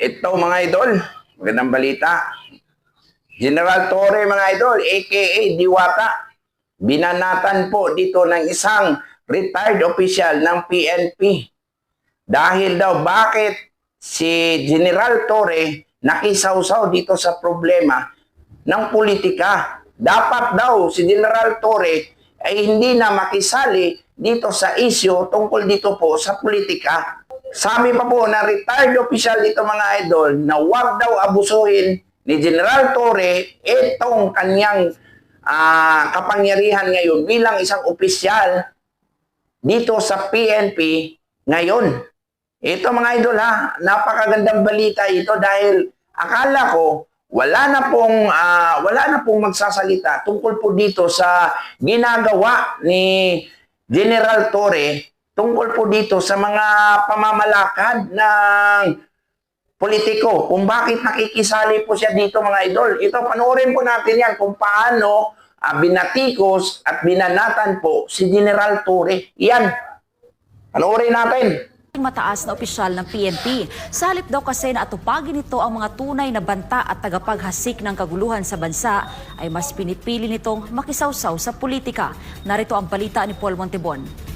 Ito mga idol, magandang balita. General Torre mga idol, aka Diwata, binanatan po dito ng isang retired official ng PNP. Dahil daw bakit si General Torre nakisawsaw dito sa problema ng politika. Dapat daw si General Torre ay hindi na makisali dito sa isyo tungkol dito po sa politika. Sabi pa po na retired official dito mga idol na wag daw abusuhin ni General Torre itong kanyang ah, kapangyarihan ngayon bilang isang opisyal dito sa PNP ngayon. Ito mga idol ha, napakagandang balita ito dahil akala ko wala na pong ah, wala na pong magsasalita tungkol po dito sa ginagawa ni General Torre tungkol po dito sa mga pamamalakad ng politiko kung bakit nakikisali po siya dito mga idol. Ito panoorin po natin yan kung paano ah, binatikos at binanatan po si General Torre. Yan. Panoorin natin. mataas na opisyal ng PNP. Sa daw kasi na atupagin nito ang mga tunay na banta at tagapaghasik ng kaguluhan sa bansa, ay mas pinipili nitong makisawsaw sa politika. Narito ang balita ni Paul Montebon.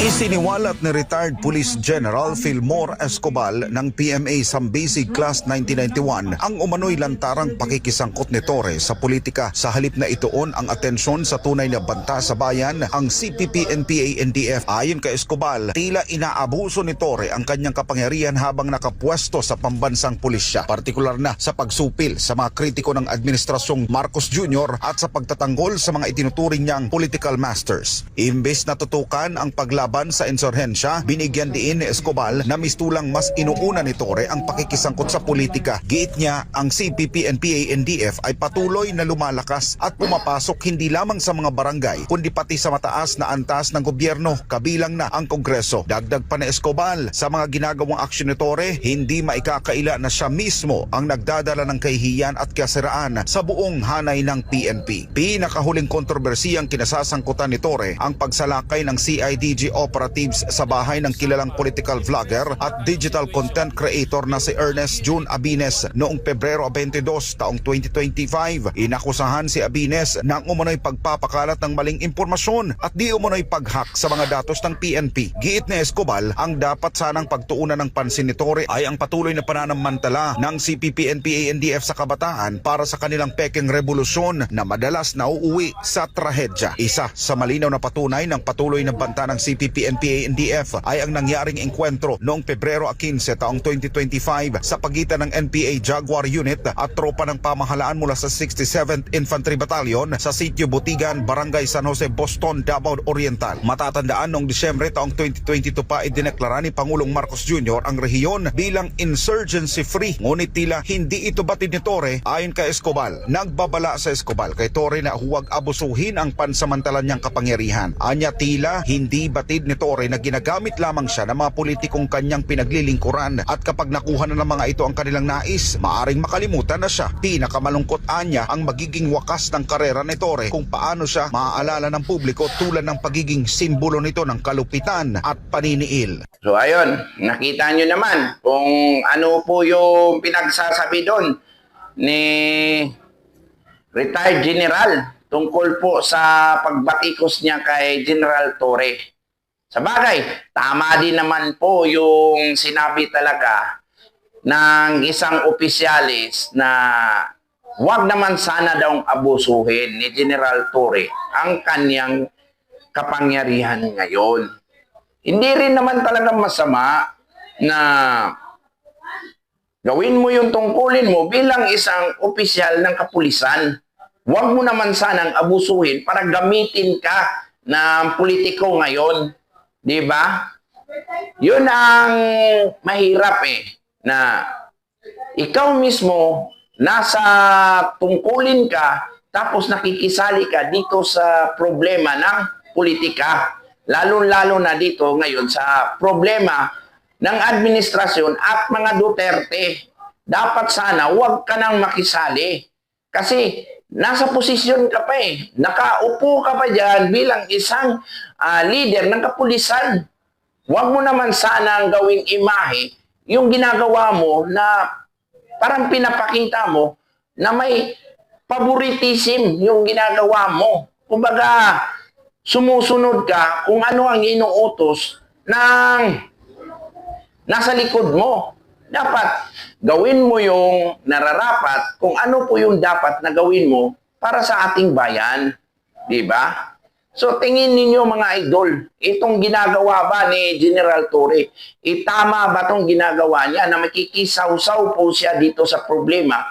Isiniwalat ni retired Police General Fillmore Escobal ng PMA Sambisig Class 1991 ang umano'y lantarang pakikisangkot ni Torre sa politika sa halip na ituon ang atensyon sa tunay na banta sa bayan ang CPP NPA NDF ayon kay Escobal tila inaabuso ni Torre ang kanyang kapangyarihan habang nakapwesto sa pambansang pulisya partikular na sa pagsupil sa mga kritiko ng administrasyong Marcos Jr. at sa pagtatanggol sa mga itinuturing niyang political masters imbes na tutukan ang paglaban sa insurhensya, binigyan diin ni Escobal na mistulang mas inuuna ni Torre ang pakikisangkot sa politika. Giit niya, ang CPP NPA NDF ay patuloy na lumalakas at pumapasok hindi lamang sa mga barangay, kundi pati sa mataas na antas ng gobyerno, kabilang na ang Kongreso. Dagdag pa ni Escobal, sa mga ginagawang aksyon ni Torre, hindi maikakaila na siya mismo ang nagdadala ng kahihiyan at kasiraan sa buong hanay ng PNP. Pinakahuling kontrobersiyang kinasasangkutan ni Torre ang pagsalakay ng CIDG operatives sa bahay ng kilalang political vlogger at digital content creator na si Ernest June Abines noong Pebrero 22 taong 2025. Inakusahan si Abines ng umano'y pagpapakalat ng maling impormasyon at di umano'y paghack sa mga datos ng PNP. Giit ni Escobal, ang dapat sanang pagtuunan ng pansin ni Torre ay ang patuloy na pananamantala ng CPP NPA NDF sa kabataan para sa kanilang pekeng revolusyon na madalas nauuwi sa trahedya. Isa sa malinaw na patunay ng patuloy na banta ng CPP NPA NDF ay ang nangyaring engkwentro noong Pebrero 15 taong 2025 sa pagitan ng NPA Jaguar Unit at tropa ng pamahalaan mula sa 67th Infantry Battalion sa sitio Butigan, Barangay San Jose, Boston, Davao Oriental. Matatandaan noong Disyembre taong 2022 pa idineklara ni Pangulong Marcos Jr. ang rehiyon bilang insurgency free. Ngunit tila hindi ito batid ni Torre ayon kay Escobal. Nagbabala sa Escobal kay Torre na huwag abusuhin ang pansamantalan niyang kapangyarihan. Anya tila hindi batid ni Torre na ginagamit lamang siya ng mga politikong kanyang pinaglilingkuran at kapag nakuha na ng mga ito ang kanilang nais, maaring makalimutan na siya. Pinakamalungkot anya ang magiging wakas ng karera ni Torre kung paano siya maaalala ng publiko tulad ng pagiging simbolo nito ng kalupitan at paniniil. So ayun, nakita nyo naman kung ano po yung pinagsasabi doon ni retired general tungkol po sa pagbatikos niya kay General Torre. Sa bagay, tama din naman po yung sinabi talaga ng isang opisyalis na wag naman sana daw abusuhin ni General Torre ang kanyang kapangyarihan ngayon. Hindi rin naman talaga masama na gawin mo yung tungkulin mo bilang isang opisyal ng kapulisan. Huwag mo naman sanang abusuhin para gamitin ka ng politiko ngayon. Di ba? Yun ang mahirap eh, na ikaw mismo nasa tungkulin ka tapos nakikisali ka dito sa problema ng politika. Lalo-lalo na dito ngayon sa problema ng administrasyon at mga Duterte. Dapat sana huwag ka nang makisali. Kasi nasa posisyon ka pa eh. Nakaupo ka pa dyan bilang isang ah, leader ng kapulisan. Huwag mo naman sana ang gawing imahe yung ginagawa mo na parang pinapakita mo na may favoritism yung ginagawa mo. Kumbaga, sumusunod ka kung ano ang inuutos ng nasa likod mo. Dapat gawin mo yung nararapat kung ano po yung dapat na gawin mo para sa ating bayan. Di ba? So tingin ninyo mga idol, itong ginagawa ba ni General Torre, itama ba itong ginagawa niya na makikisaw-saw po siya dito sa problema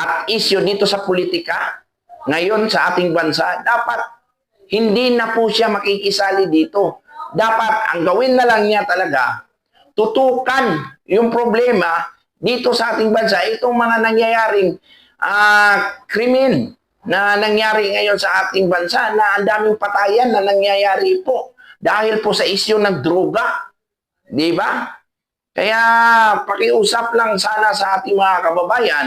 at issue dito sa politika ngayon sa ating bansa, dapat hindi na po siya makikisali dito. Dapat ang gawin na lang niya talaga, tutukan yung problema dito sa ating bansa, itong mga nangyayaring ah, krimen na nangyari ngayon sa ating bansa na ang daming patayan na nangyayari po dahil po sa isyu ng droga. Di ba? Kaya pakiusap lang sana sa ating mga kababayan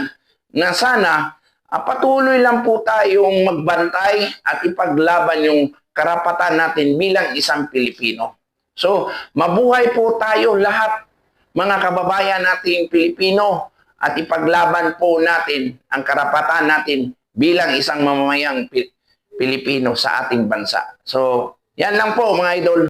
na sana ah, patuloy lang po tayong magbantay at ipaglaban yung karapatan natin bilang isang Pilipino. So, mabuhay po tayo lahat mga kababayan nating Pilipino at ipaglaban po natin ang karapatan natin bilang isang mamamayang Pi- Pilipino sa ating bansa. So, yan lang po mga idol.